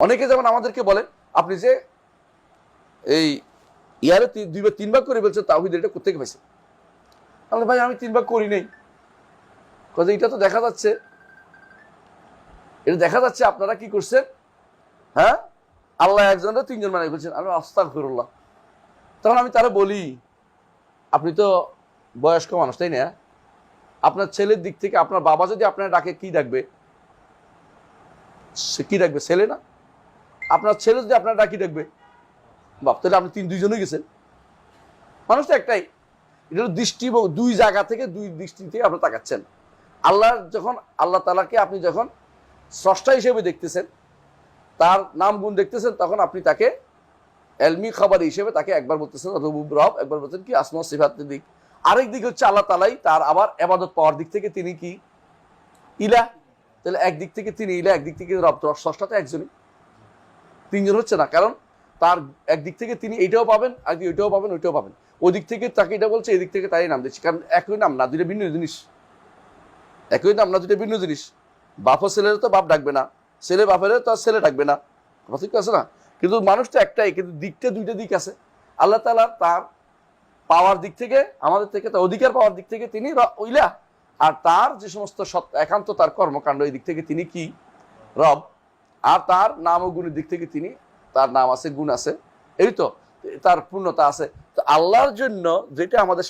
অনেকে যেমন আমাদেরকে বলেন, আপনি যে এই ইয়ারে তি- দুই বা তিন ভাগ করে বলছেন তাহিদ এটা কোথেকে পাইছে আমি ভাই, আমি তিন ভাগ করি নাই। কাজে এটা তো দেখা যাচ্ছে। এটা দেখা যাচ্ছে আপনারা কি করছেন? হ্যাঁ? আল্লাহ একজনরা তিনজন মানে বলছেন আমি আস্তাক ফিরুল্লাহ তখন আমি তারা বলি, আপনি তো বয়স্ক মানুষ, তাই না? আপনার ছেলের দিক থেকে আপনার বাবা যদি আপনার ডাকে, কি ডাকবে? সে কি ডাকবে? ছেলে না? আপনার ছেলে যদি আপনার ডাকি ডাকবে বাপ, তাহলে আপনি তিন, দুইজনই গেছেন। মানুষ তো একটাই, এটা দৃষ্টি দুই জায়গা থেকে দুই দৃষ্টি থেকে আপনি তাকাচ্ছেন। আল্লাহর যখন, আল্লাহ তালাকে আপনি যখন স্রষ্টা হিসেবে দেখতেছেন, তার নাম গুণ দেখতেছেন, তখন আপনি তাকে এলমি খাবার হিসেবে তাকে একবার বলতেছেন রবুব রব একবার বলতেন কি, আসমা সিফাতের দিক। আরেক দিক হচ্ছে আল্লাহ তালাই তার আবার এবাদত পাওয়ার দিক থেকে তিনি কি? ইলা। তাহলে একদিক থেকে তিনি ইলা একদিক থেকে রব স্রষ্টা তো একজনই। তিনজন হচ্ছে না। কারণ তার একদিক থেকে তিনি এইটাও পাবেন একদিক ওইটাও পাবেন ওইটাও পাবেন। ওদিক থেকে তাকে এটা বলছে, এদিক থেকে তাই নাম দিচ্ছে। কারণ একই নাম, না দুইটা ভিন্ন জিনিস। একই নাম, না দুইটা ভিন্ন জিনিস। বাপ ও ছেলের তো বাপ ডাকবে না। ছেলে বাপের তো আর ছেলে ডাকবে না। ঠিক আছে না? কিন্তু মানুষ তো একটাই, কিন্তু দিকটা দুইটা দিক আছে। আল্লাহ তালা তার পাওয়ার দিক থেকে, আমাদের থেকে, তার অধিকার পাওয়ার দিক থেকে তিনি র- ইলা আর তার যে সমস্ত একান্ত তার কর্মকাণ্ড, এই দিক থেকে তিনি কি? রব। আর তার নাম ও গুণের দিক থেকে তিনি, তার নাম আছে, গুণ আছে। এই তো, তার পূর্ণতা আছে। তো আল্লাহর জন্য যেটা আমাদের